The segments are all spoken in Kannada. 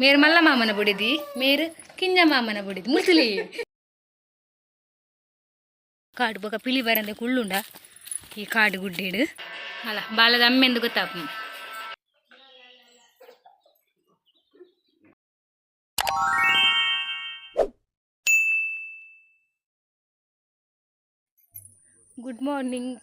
మీరు మళ్ళా మామన బుడిది మీరు కింజ మామన బుడిది ముసలి. కాడు ఒక పిలి బరంద కుళ్ళుండా ఈ కాడు గుడ్డేడు. అలా బాలది అమ్మేందుకు తప్పం. Good morning.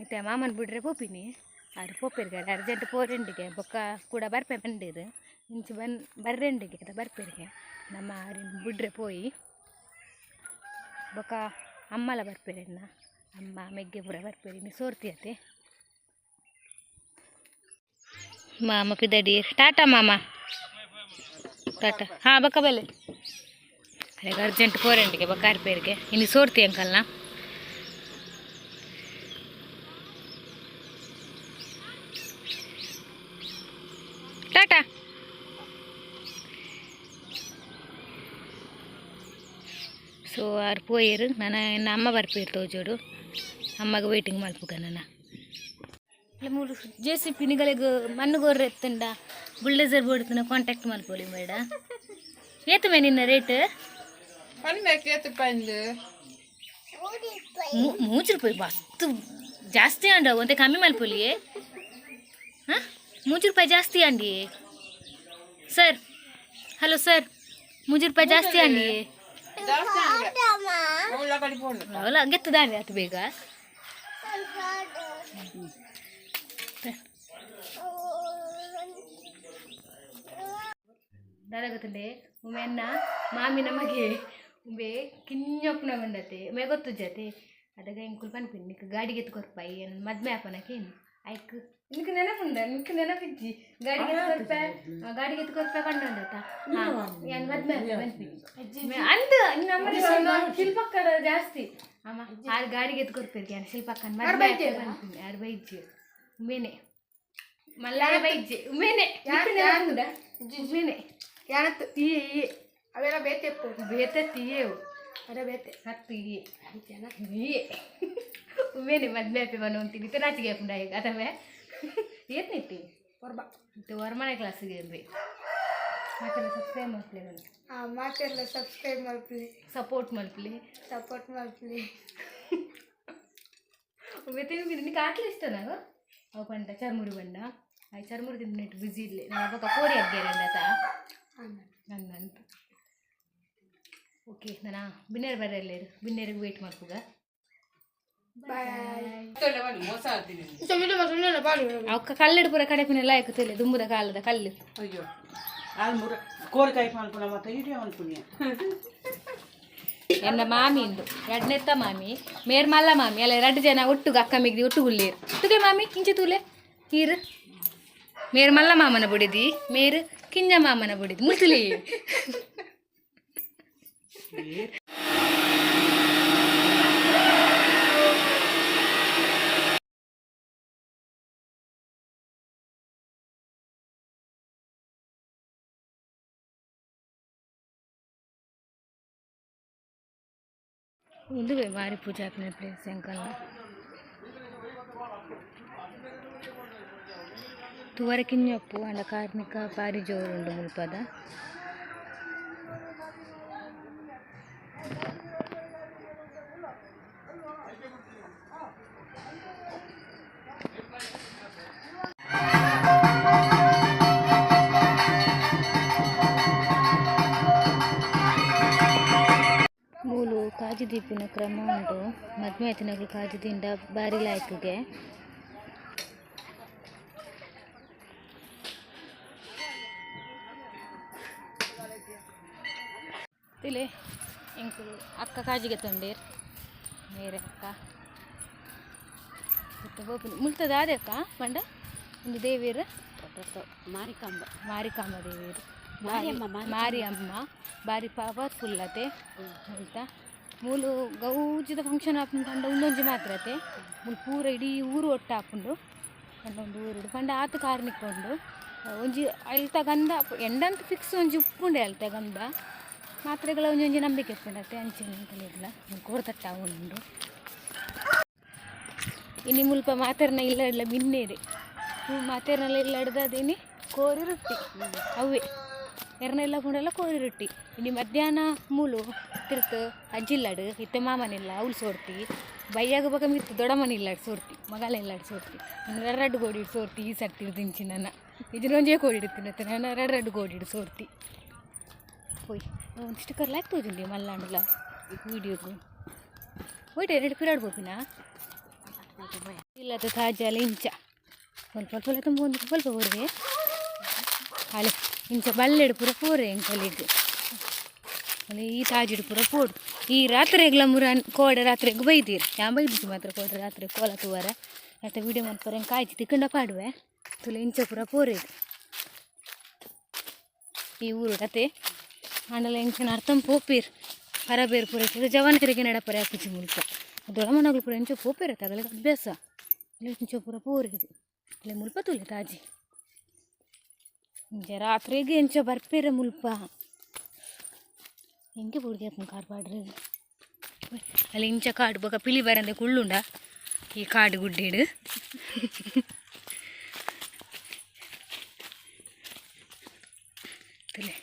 అయితే మామని బుడ్రే పోపిని. ಅವ್ರು ಪೋಪಿರ್ಗಾರೆ ಅರ್ಜೆಂಟ್ ಪೋರೆಂಡಿಗೆ ಬೊಕ್ಕ ಕೂಡ ಬರ್ಪೆ ಬಂದಿರು ಇಂಚು ಬನ್ ಬರ್ರೆಂಡಿಗೆ ಅದ ಬರ್ಪೆರಿಗೆ ನಮ್ಮ ಅವ್ರಿನ್ ಬಿಡ್ರೆ ಪೋಯಿ ಬೊಕ್ಕ ಅಮ್ಮಲ ಬರ್ಪೆರೆನ್ನ ಅಮ್ಮ ಮೆಗ್ಗೆ ಪೂರ ಬರ್ಪೆರಿ ನೀ ಸೋರ್ತಿಯತೆ ಮಾಮ ಪಿದಡಿ ಟಾಟಾ ಮಾಮ ಟಾಟಾ ಹಾಂ ಬಕ್ಕ ಬೆಲೆ ಅದೇ ಅರ್ಜೆಂಟ್ ಪೋರೆಂಡಿಗೆ ಬೊಕ್ಕ ಅರ್ಪೇರಿಗೆ ಇನ್ನು ಸೋರ್ತಿ ಅಂಕಲ್ನ ಟಾಟಾ. ಸೊ ಅವ್ರು ಪೋಯರು ನಾನು ಇನ್ನು ಅಮ್ಮ ಬರ್ಪೇರು ತೋಜೋಡು ಅಮ್ಮಗೆ ವೇಟಿಂಗ್ ಮಾಡ್ಬೇಕ ನಾನು ಇಲ್ಲ ಮೂರು ಜೆ ಸಿ ಪಿನಿಗಳಿಗೆ ಮಣ್ಣು ಗೊರ್ರೆ ಎತ್ತಂಡ ಬುಲ್ಡೇಸರ್ ಬೋಡ್ತನ ಕಾಂಟ್ಯಾಕ್ಟ್ ಮಲ್ಪೋಳಿ ಬೇಡ ಏತು ಮೇ ನಿನ್ನ ರೇಟ್ ಮೂರು ರೂಪಾಯಿ ಮಸ್ತ್ ಜಾಸ್ತಿ ಅಂಡ ಒಂದೇ ಕಮ್ಮಿ ಮಲ್ಪೋಲಿ ಹಾಂ ಮೂರು ರೂಪಾಯಿ ಜಾಸ್ತಿ ಅಂಡಿ ಸರ್ ಹಲೋ ಸರ್ ಮೂರು ರೂಪಾಯಿ ಜಾಸ್ತಿ ಅಂಡಿ ಅವಲ್ಲ ಗೆತ್ತದಾನೆ ಅದು ಬೇಗ దాదాగుతుండే ఉమెన్న మామి నమ్మకి ఉబే కిన్నొప్పున ఉండతే మే ಗೊತ್ತು ಜತೆ ಅದಾಗ ಇಂಕುಲ್ ಪನ್ಪಿನ್ ನಿಕ್ ಗಾಡಿಗೆ ಎತ್ಕೊರ್ಪಾಯಿ ಮದ್ಮೆ ಆಪನಕ್ಕೆ ಐಕ್ ನಿನಗೆ ನೆನಪುಂದ ನಿನಗೆ ನೆನಪಿಜ್ಜಿ ಗಾಡಿಗೆ ಹತ್ತು ರೂಪಾಯಿ ಗಾಡಿಗೆ ಹತ್ತು ರೂಪಾಯಿ ಕಣ್ಣು ಉಂಡತ್ತ ಏನು ಮದ್ಮೇಲೆ ಅಂದು ನಮ್ಮಲ್ಲಿ ಶಿಲ್ಪಕ್ಕಡ ಜಾಸ್ತಿ ಅಮ್ಮ ಆ ಗಾಡಿಗೆ ಎತ್ತು ಕೊಡ್ತಿರ್ಗೆ ಶಿಲ್ಪಕ್ಕನ ಮದ್ವೆ ಯಾರು ಬೈಜ್ಜಿ ಉಮೇನೆ ಮಲ್ಲಾರ ಬೈಜ್ಜಿ ಉಮೇನೆ ಉಮೇನೆ ಯಾನತ್ತು ಈ ಅವೆಲ್ಲ ಬೇತೆ ಬೇತೆ ತೀಯೇವು ಅದ ಬೇತೆ ಹತ್ತು ಈ ಉಮೇನೆ ಮದ್ವೆ ಆಪೆ ಬನ್ನುವಂತೀನಿ ತಿನ್ನಾಟಿಗೆ ಆಪುಂಡ ಈಗ ಅದವೇ ಏತ್ ನಿಟ್ಟಿ ಹೊರ್ಬ ಇತ್ತು ಹೊರಮನೆ ಕ್ಲಾಸಿಗೆ ರೀ ಮತ್ತೆ ಸಬ್ಸ್ಕ್ರೈಬ್ ಮಾಡ್ಲಿ ನಾನು ಆ ಮಾತೆಲ್ಲ ಸಬ್ಸ್ಕ್ರೈಬ್ ಮಾಡ್ತೀವಿ ಸಪೋರ್ಟ್ ಮಾಡ್ಲಿ ಸಪೋರ್ಟ್ ಮಾಡ್ತೀವಿ ಮತ್ತೆ ನಿನಗೆ ಆಟ್ಲಿ ಇಷ್ಟ ನಾನು ಅವು ಪಂಡ ಚರ್ಮುರಿ ಬಂಡ ಆ ಚರ್ಮುರಿ ತಿಂದು ನೆಟ್ ಬ್ಯುಸಿ ಇರಲಿ. ನಾನು ಅವಾಗ ಕೋರಿ ಅಗ್ಗೇರೆ ಆತ. ನನ್ನಂತ ಓಕೆ ನಾನು ಬಿನ್ನೇರು ಬರಲ್ಲ ಬಿನ್ನೇರಿಗೆ ವೇಟ್ ಮಾಡ್ಕೋಗ ಅವಕ್ಕ ಕಲ್ಲಡು ಪೂರ ಕಡೆಪಿನೆಲ್ಲ ತಲೆ ದುಂಬುದ ಕಾಲದ ಕಲ್ಲು. ಅಯ್ಯೋ ಆಲ್ಮೂರ ಮುರ ಕೋರಿಕಾಯಿ ಮಾಡ್ಕೊಂಡು ಮತ್ತೆ ಹಿಡಿಯೋ ಅನ್ಪುಣ್ಯ ಎನ್ನ ಮಾಮಿಂದು ಎರಡನೆತ್ತ ಮಾಮಿ ಮೇರ್ ಮಲ್ಲ ಮಾಮಿ ಅಲ್ಲ ಎರಡು ಜನ ಒಟ್ಟುಗ ಅಕ್ಕ ಮಿಗ್ದಿ ಒಟ್ಟು ಹುಲ್ಲೇರು ತುಗೆ ಮಾಮಿ ಕಿಂಚ ತೂಲೆ ಹೀರು ಮೇರ್ ಮಲ್ಲ ಮಾಮನ ಬುಡಿದಿ ಮೇರು ಕಿಂಜ ಮಾಮನ ಬುಡಿದಿ ಮುಸ್ಲಿ. ಒಂದು ಮಾರಿ ಪೂಜಾ ಹಾಕಿನ ಪ್ಲೇಸ್ ಅಂಕಲ್ನ ತುವರ ಕಿಂಜಪ್ಪು ಅಂಡ ಕಾರ್ಮಿಕ ಪಾರಿ ಜೋರುಂಡು ಮುಲ್ಪದ ದೀಪಿನ ಕ್ರಮ ಉಂಟು. ಮದ್ವೆ ಆಯ್ತಿನಾಗಲು ಕಾಜು ದಿಂಡ ಬಾರಿ ಲಾಯ್ಕಿಗೆ ತಿಳಿ ಎಂಕುಲು ಅಕ್ಕ ಕಾಜಿಗೆ ತಂದೀರ್. ಮೇರೆ ಅಕ್ಕ. ಗೋಪುನಿ ಮುಲ್ತದ ಆದೆ ಅಕ್ಕ? ಪಂಡ ಒಂದು ದೇವಿಯರು ಮಾರಿಕಾಂಬ. ಮಾರಿಕಾಂಬ ದೇವಿಯರು. ಮಾರಿಯಮ್ಮ, ಮಾರಿಯಮ್ಮ. ಬಾರಿ ಪವರ್ಫುಲ್ ಅದೇ. ಅಂತ ಮೂಲು ಗೌಜಿದ ಫಂಕ್ಷನ್ ಆಪುಂಡು ಪಂಡ ಉಂದೊಂಜಿ ಮಾತ್ರ. ಅತೆ ಮೂಲು ಪೂರ ಇಡೀ ಊರು ಒಟ್ಟು ಆಪುಂಡು ಪಂಡ ಒಂದು ಊರುಡು ಪಂಡ ಆತ ಕಾರ್ ನಿಕ್ಕೊಂಡು ಒಂಜಿ ಅಲ್ತ ಗಂದ ಎಂಡಂತ ಫಿಕ್ಸ್ ಒಂಜಿ ಉಪ್ಪುಂಡೆ ಅಲ್ತ ಗಂದ ಮಾತ್ರೆಗಳ ಒಂಜಿ ಒಂಜಿ ನಂಬಿಕೆ ಇಪ್ಪುಂಡತೆ ಅಂಚಿನ ಅಂತಲಿಲ್ಲ ಕೋರ್ತಟ್ಟ ಉಂಡು ಇನ್ನು ಮುಲ್ಪ ಮಾತೇರ್ನ ಇಲ್ಲ ಇಲ್ಲ ಮಿನ್ನೇರಿ ಮಾತೇರ್ನೆಲ್ಲ ಇಲ್ಲ ಹಿಡ್ದಿನಿ ಕೋರಿ ರೊಟ್ಟಿ. ಅವೇ. ಎರ್ನೆಲ್ಲ ಕುಂಡೆಲ್ಲ ಕೋರಿ ರೊಟ್ಟಿ. ಇನ್ನು ಮಧ್ಯಾಹ್ನ ಮೂಲು ತಿರ್ತು ಅಜ್ಜಿಲ್ಲಡು ಇತ್ತೆ ಮಾಮನಿಲ್ಲ ಅವ್ಳು ಸೋರ್ತಿ. ಬೈಯಾಗ ಬಗಮಿತ್ತು ದೊಡ್ಡಮ್ಮನ ಇಲ್ಲಾಡು ಸೋರ್ತಿ ಮಗಳೆಲ್ಲ ಸೋರ್ತಿ. ನಾನು ಎರಡು ಗೋಡಿ ಇಟ್ಟು ಸೋರ್ತಿ ಈ ಸರ್ತಿ ದಿಂಚಿ ನನ್ನ ಇದ್ರೊಂದೇ ಕೋಡಿ ಇಡ್ತೀನಿ ನಾನು ಎರಡು ಎರಡು ಗೋಡಿ ಇಡು ಸೋರ್ತಿ. ಹೋಯ್ ಒಂದಿಷ್ಟು ಕರ್ಲಾಕ್ ತೋಜುಂಡಿ ಮಲ್ಲಾಂಡ್ಲ ವೀಡಿಯೋಗು ಹೋಯ್ತು ಎರಡು ಪಿರಾಡ್ ಬೋಪಿನಾ ಇಲ್ಲದ ತಾಜಾಲ ಇಂಚ. ಸ್ವಲ್ಪ ಸ್ವಲ್ಪ ತುಂಬ ಒಂದು ಸ್ವಲ್ಪ ಹೋರಿಗೆ. ಅಲೆ, ಇಂಚ, ಬಲ್ಲೆಡು ಪೂರ ಪೂರೆ ಎಂಕಲಿಗೆ ಅಲ್ಲಿ ಈ ತಾಜಿಡು ಪೂರ ಪೋಡು. ಈ ರಾತ್ರಿಗ್ಲ ಮುರ ಕೋಡೆ ರಾತ್ರಿಗೆ ಬೈದಿರಿ. ಯಾ ಬೈದಿತ್ತು ಮಾತ್ರ ಕೋಡ ರಾತ್ರಿ ಕೋಲ ತೂವರ. ಮತ್ತೆ ವಿಡಿಯೋ ಮಾಡ್ತಾರೆ ಕಾಯ್ತಿ ತಿಕ್ಕಂಡ ಪಾಡುವೆ. ತುಲೆ ಇಂಚ ಪೂರ ಪೋರೆ ಇದು ಈ ಊರು ಕತೆ. ಆಂಡಲ ಇಂಚಿನ ಅರ್ಥಂ ಪೋಪೀರ್. ಪರಬೇರು ಪೂರ ಇರ್ತದೆ ಜವಾನಕರಿಗೆ ನಡಪರೆ ಹಾಕಿಸಿ ಮುಲ್ಪ ಮನಗಳು ಪೂರ ಇಂಚ ಪೋಪಿರತ್ತೆ ಅದರಲ್ಲಿ ಅಭ್ಯಾಸ. ಇಂಚು ಇಂಚ ಪೂರ ಪೋರೆ ಇದು ಇಲ್ಲಿ ಮುಲ್ಪ ತುಲೆ ತಾಜಿ. ಇಂಚ ರಾತ್ರಿಗೆ ಇಂಚ ಬರ್ಪೇರ ಮುಲ್ಪ ಹೆಂಗೆ ಬುಡ್ಗೆ ಅಪ್ಪನ ಕಾಡು ಪಾಡ್ರಿ ಅಲ್ಲಿ ಇಂಚ ಕಾಡು ಬೊಕ ಪಿಲಿ ಬರಂದೆ ಕುಳ್ಳುಂಡ ಈ ಕಾಡು ಗುಡ್ಡಿಡು ತುಲೆ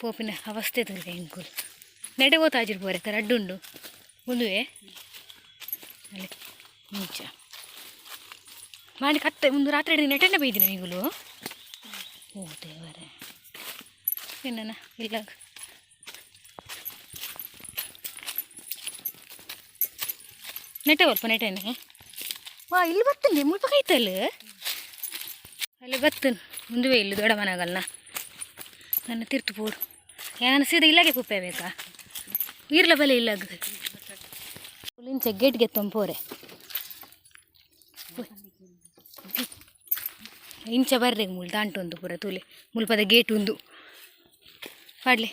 ಪೋಪಿನ ಅವಸ್ಥೆ ತುಲೆ ಹೆಂಗುಲ್ ನಡೆ ಓತಾಜಿರ್ ಬೋರೆ ರಡ್ಡುಂಡು ಮುಂದುವೆ ಅಲ್ಲಿ ಮುಂಚ ಮಾಡಿ ಕತ್ತೆ ಒಂದು ರಾತ್ರಿ ಹಿಡಿದು ನೆಟ್ಟನೆ ಬೈದಿನ ಈಗಲೂ ಓ ದೇವರೇ ಏನನ ಇಲ್ಲ ನೆಟ್ಟೆ ಬರ್ಪ ನೆಟ್ಟೆನೆ ವಾ ಇಲ್ಲಿ ಬರ್ತಂಗೆ ಮುಲ್ಪ ಕೈತಲ್ಲ. ಅಲ್ಲಿ ಬತ್ತನ್ ಮುಂದುವೆ ಇಲ್ಲಿ ದೊಡ್ಡ ನನ್ನ ತಿರ್ತು ಪೋಡು. ಯಾನ ಸೀದಾ ಇಲ್ಲಾಗೆ ಕುಪ್ಪೆ ಬೇಕಾ? ಇರ್ಲ ಬಲೆ ಇಲ್ಲಾಗ ಇಂಚ ಗೇಟ್ಗೆ ತಂಪೋರೆ ಇಂಚ ಬರ್ರೆ ಮುಲ್ ಒಂದು ಪೂರ ತೂಲೆ. ಮುಲ್ಪದ ಗೇಟ್ ಒಂದು ಪಾಡ್ಲೆ.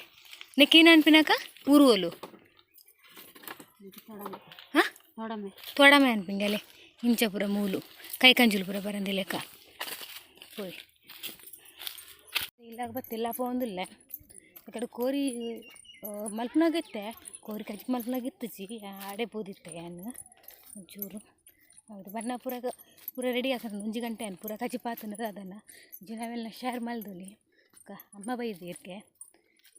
ನೆಕ್ಕೇನು ಅನ್ಪಿನಾಕ ಊರುವಲು ಹಾಂ ತೋಡಮೆ ಅನ್ಪಿಂಗಲೆ ಇಂಚ ಪೂರ ಬರಂದಿ ಲೆಕ್ಕ. ಹೋಯ್. ಇಲ್ಲಾಗ ಬತ್ತಿಲ್ಲ ಪೋಂದಿಲ್ಲ ಈ ಕಡೆ ಕೋರಿ ಮಲ್ಪನಾಗಿತ್ತೆ. ಕೋರಿ ಕಜ್ಜಿ ಮಲ್ಪನಾಗಿತ್ತಜಿ ಆಡೆ ಬೋದಿತ್ತೆ ಏನು? ಒಂಚೂರು. ಹೌದು ಬಣ್ಣ ಪೂರ ಪೂರ ರೆಡಿ ಆಗ್ತಾನೆ, ಒಂಜಿ ಗಂಟೆ ಅನ್ ಪೂರ ಕಜ್ಜಿ ಪಾತನದ ಅದನ್ನು ಜಿನವೆಲ್ಲ ಶೇರ್ ಮಲ್ದೊಲಿ ಅಕ್ಕ, ಅಮ್ಮ ಬೈದಿರ್ಕೆ.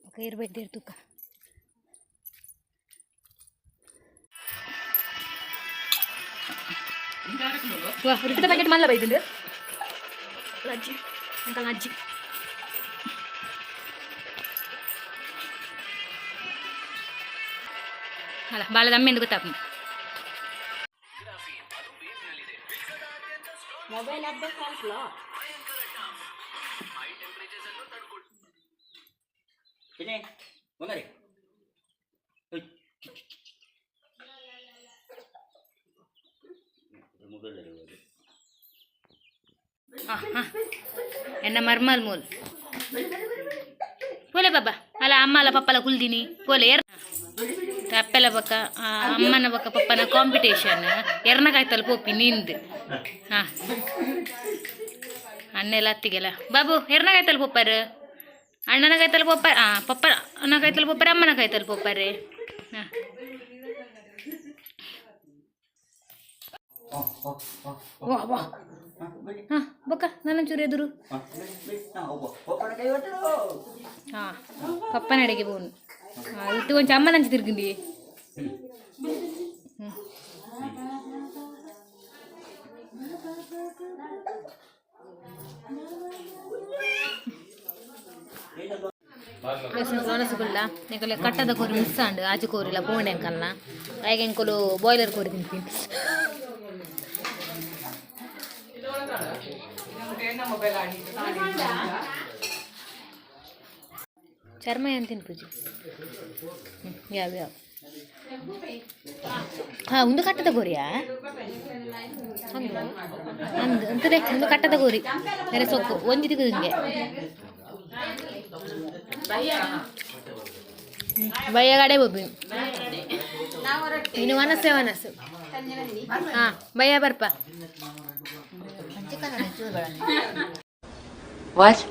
ಅಕ್ಕ ಇರ್ ಬೈದಿರ್ ತುಕ್ಕ ವಾ ರಿಕ್ತ ಪ್ಯಾಕೆಟ್ ಮಲ್ಲ ಬೈದಿದ್ದು ಅಜ್ಜಿ ಅಂಕಲ್ ಅಜ್ಜಿ ಅಲ್ಲ ಬಾಳ ದಮ್ಮೆ ಎಂದು ಗೊತ್ತಾಪ ಮೊಬೈಲ್ ಅಪ್ಡೇಟ್ ಕಳ್ಸ್ಲೋ Sini, Bangari. ఎన్న మర్మాల్ మూల్. పోలే బాబా అలా అమ్మాల పప్పల కుల్దిని పోలే ఎర్ర తప్పెల పక్క అమ్మన పక్క పప్పన కాంపిటీషన్ ఎర్రనకాయతలు పోపి నింది. అన్నెల అత్తిగెల బాబు ఎర్రనకాయతలు పోపారు? అన్ననకాయతలు పోపారు? పప్పనకాయతలు పోపారు అమ్మనకాయతలు పోపారు? wait. Nah, oh, oh, pada kayak gitu. ಹಾಂ ಪಪ್ಪನ ಅಡಿಗೆ ಬೋನು ಹಾಂ ಇಟ್ಟು ಕೊಂಚ ಅಮ್ಮನ ಹಂಚಿ ತಿರ್ಗಿಂಡಿ మనసుకుల్లా నీకు కట్టద కూర మిస్ అండు ఆచి కూరలా పోండి కన్నా పైగా ఇంకోలు బాయిలర్ కూర ಚರ್ಮ ಏನು ಪೂಜೆ? ಯಾವ್ಯಾವ ಯಾವ? ಹಾಂ ಒಂದು ಕಟ್ಟದ ಗೋರಿಯಾ? ಅಂದು ಅಂತದೇ ಒಂದು ಕಟ್ಟದ ಗೋರಿ. ಬೇರೆ ಸೊಪ್ಪು ಒಂಜಿ ತಿಗುದು ಹಿಂಗೆ ಬಯ್ಯಗಡೆ ಬೊಬ್ಬಿ. ಇನ್ನು ವನಸ್ಸೆ ವನಸ್ಸು. ಹಾಂ ಬಯ್ಯ ಬರ್ಪ. What?